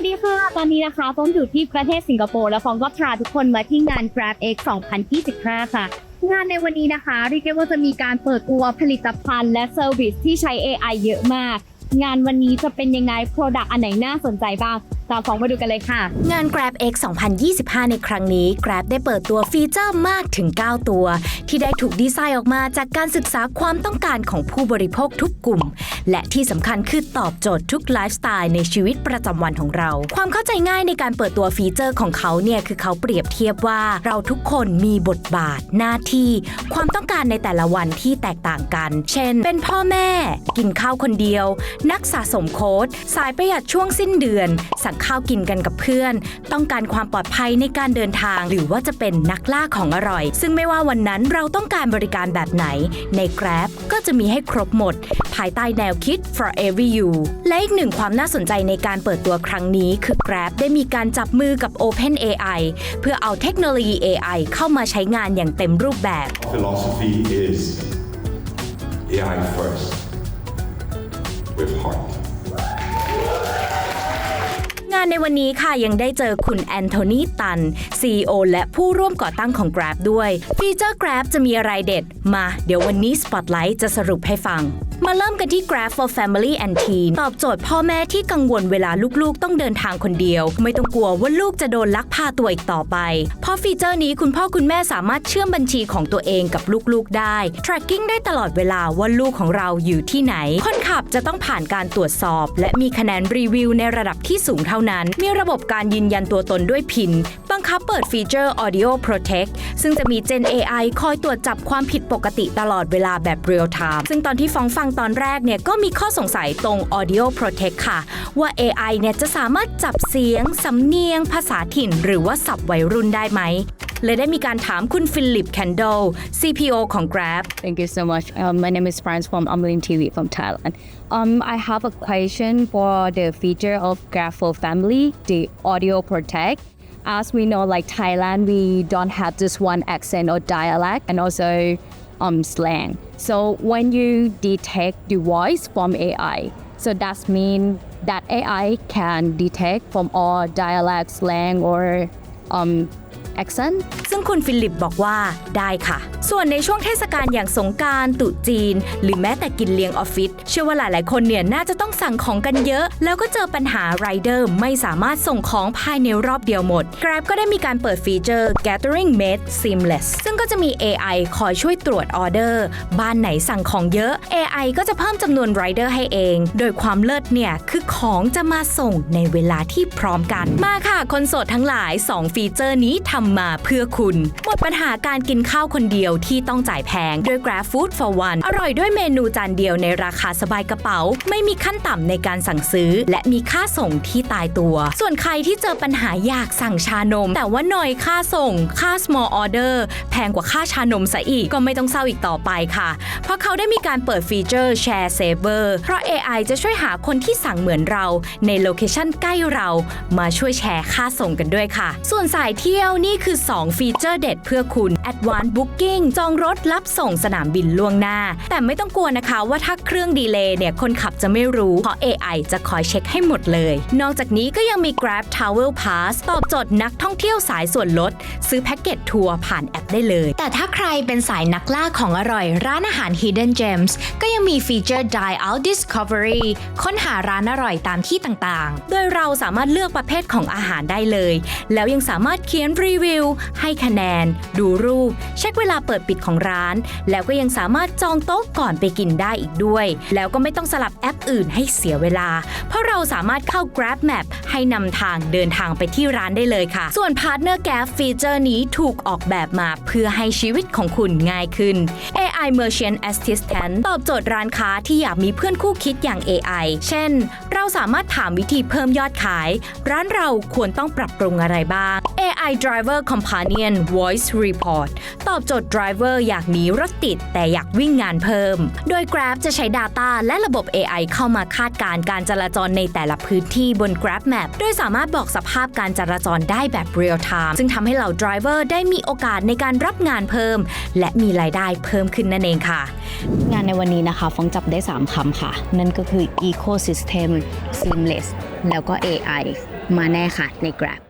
วัสดีค่ะ ตอนนี้นะคะฟองอยู่ที่ประเทศสิงคโปร์และฟองก็พาทุกคนมาที่งาน Grab X 2025 ค่ะ งานในวันนี้นะคะเรียกได้ว่าจะมีการเปิดตัวผลิตภัณฑ์และเซอร์วิสที่ใช้ AI เยอะมาก งานวันนี้จะเป็นยังไง Product อันไหนน่าสนใจบ้าง ตามฟองมาดูกันเลยค่ะ งาน Grab X 2025 ในครั้งนี้ Grab ได้เปิดตัวฟีเจอร์มากถึง 9 ตัว ที่ได้ถูกดีไซน์ออกมาจากการศึกษาความต้องการของผู้บริโภคทุกกลุ่ม และที่สำคัญคือตอบโจทย์ทุกไลฟ์สไตล์ในชีวิตประจำวันของเรา ความเข้าใจง่ายในการเปิดตัวฟีเจอร์ของเขาเนี่ยคือเขาเปรียบเทียบว่าเราทุกคนมีบทบาท หน้าที่ ความต้องการในแต่ละวันที่แตกต่างกัน เช่น เป็นพ่อแม่ กินข้าวคนเดียว นักสะสมโค้ดสายประหยัดช่วงสิ้นเดือนสั่งข้าวกินกันกับเพื่อน ต้องการความปลอดภัยในการเดินทาง หรือว่าจะเป็นนักล่าของอร่อย ซึ่งไม่ว่าวันนั้นเราต้องการบริการแบบไหน ใน Grab ก็จะมีให้ครบหมด ภายใต้แนวคิด for every you และอีกหนึ่งความน่าสนใจในการเปิดตัวครั้งนี้คือ Grab ได้มีการจับมือกับ Open AI เพื่อเอาเทคโนโลยี AI เข้ามาใช้งานอย่างเต็มรูปแบบ philosophy is AI first with heart. ในวันนี้ค่ะยังได้เจอคุณแอนโทนีตัน CEO และผู้ร่วมก่อตั้งของ Grab ด้วย ฟีเจอร์ Grab จะมีอะไรเด็ด มาเดี๋ยววันนี้ Spotlight จะสรุปให้ฟัง มาเริ่มกันที่ Grab for Family and Teen ตอบโจทย์พ่อแม่ที่กังวลเวลาลูกๆ ต้องเดินทางคนเดียว ไม่ต้องกลัวว่าลูกจะโดนลักพาตัวอีกต่อไป เพราะฟีเจอร์นี้คุณพ่อคุณแม่สามารถเชื่อมบัญชีของตัวเองกับลูกๆได้ tracking ได้ตลอดเวลาว่าลูกของเราอยู่ที่ไหนคน ขับจะต้องผ่านการตรวจสอบ และมีคะแนนรีวิวในระดับที่สูงเท่านั้น มีระบบการยืนยันตัวตนด้วยพิน บังคับเปิดฟีเจอร์ Audio Protect ซึ่งจะมี Gen AI คอยตรวจจับความผิดปกติตลอดเวลาแบบ real time ซึ่งตอนที่ฟ้องฟังตอนแรกเนี่ยก็มีข้อสงสัยตรง Audio Protect ค่ะ ว่า AI เนี่ยจะสามารถจับเสียง สำเนียง ภาษาถิ่น หรือว่าศัพท์วัยรุ่นได้ไหม เลยได้มีการถามคุณฟิลิปแคนโด CPO ของ Grab Thank you so much. Um, my name is France from Umlin TV from Thailand. Um, I have a question for the feature of Graph for Family, the audio protect. As we know, like Thailand, we don't have just one accent or dialect and also um, slang. So when you detect the voice from AI, so that means that AI can detect from all dialect, slang, or um, accent. ซึ่งคุณฟิลิปบอกว่าได้ค่ะ ส่วนในช่วงเทศกาลอย่างสงการตุจีน หรือแม้แต่กินเลี้ยงออฟฟิศเชื่อว่าหลายๆ คนเนี่ยน่าจะต้องสั่งของกันเยอะ แล้วก็เจอปัญหาไรเดอร์ไม่สามารถส่งของภายในรอบเดียวหมด Grab ก็ได้มีการเปิดฟีเจอร์ Gathering Made Seamless ซึ่งก็จะมี AI คอยช่วยตรวจออเดอร์ บ้านไหนสั่งของเยอะ AI ก็จะเพิ่มจำนวนไรเดอร์ให้เอง โดยความเลิศเนี่ยคือของจะมาส่งในเวลาที่พร้อมกัน มาค่ะ คนโสดทั้งหลาย 2 ฟีเจอร์นี้ทำมาเพื่อคุณ หมดปัญหาการกินข้าวคนเดียวที่ต้องจ่ายแพงด้วย Grab Food for One อร่อยด้วยเมนูจานเดียวในราคาสบายกระเป๋า ไม่มีขั้นต่ำในการสั่งซื้อ และมีค่าส่งที่ตายตัว ส่วนใครที่เจอปัญหาอยากสั่งชานม แต่ว่าหน่อยค่าส่ง ค่า small order แพงกว่าค่าชานมซะอีกก็ไม่ต้องเศร้าอีกต่อไปค่ะ เพราะเขาได้มีการเปิดฟีเจอร์ Share Saver เพราะ AI จะช่วยหาคนที่สั่งเหมือนเรา ในโลเคชั่นใกล้เรา มาช่วยแชร์ค่าส่งกันด้วยค่ะ ส่วนสายเที่ยวนี่คือ 2 ฟีเจอร์เด็ดเพื่อคุณ Advanced Booking จองรถรับส่งสนามบินล่วงหน้า แต่ไม่ต้องกลัวนะคะว่าถ้าเครื่องดีเลย์เนี่ย คนขับจะไม่รู้ เพราะ AI จะคอยเช็คให้หมดเลย นอกจากนี้ก็ยังมี Grab Travel Pass ตอบโจทย์นักท่องเที่ยวสายส่วนลด ซื้อแพ็กเกจทัวร์ผ่านแอปได้เลย แต่ถ้าใครเป็นสายนักล่าของอร่อยร้านอาหาร Hidden Gems ก็ยังมีฟีเจอร์ Dine Out Discovery ค้นหาร้านอร่อยตามที่ต่างๆ โดยเราสามารถเลือกประเภทของอาหารได้เลย แล้วยังสามารถเขียนรีวิว ให้คะแนน ดูรูป เช็คเวลาเปิดปิดของร้าน แล้วก็ยังสามารถจองโต๊ะก่อนไปกินได้อีกด้วย แล้วก็ไม่ต้องสลับแอปอื่นให้เสียเวลา เพราะเราสามารถเข้า Grab Map ให้นำทางเดินทางไปที่ร้านได้เลยค่ะ ส่วน Partner Gap ฟีเจอร์นี้ถูกออกแบบมาเพื่อให้ชีวิตของคุณง่ายขึ้น AI Merchant Assistant ตอบโจทย์ร้านค้าที่อยากมีเพื่อนคู่คิดอย่าง AI เช่น เราสามารถถามวิธีเพิ่มยอดขาย ร้านเราควรต้องปรับปรุงอะไรบ้าง AI Driver Companion Voice Report ตอบโจทย์ driver อยากหนีรถติด แต่อยากวิ่งงานเพิ่ม โดย Grab จะใช้ Data และระบบ AI เข้ามาคาดการณ์การจราจรในแต่ละพื้นที่บน Grab Map โดยสามารถบอกสภาพการจราจรได้แบบ real time ซึ่งทำให้เหล่า driver ได้มีโอกาสในการรับงานเพิ่ม และมีรายได้เพิ่มขึ้นนั่นเองค่ะ งานในวันนี้นะคะฟองจับได้ 3คำค่ะ นั่นก็คือ ecosystem seamless แล้วก็ AI มาแน่ค่ะใน Grab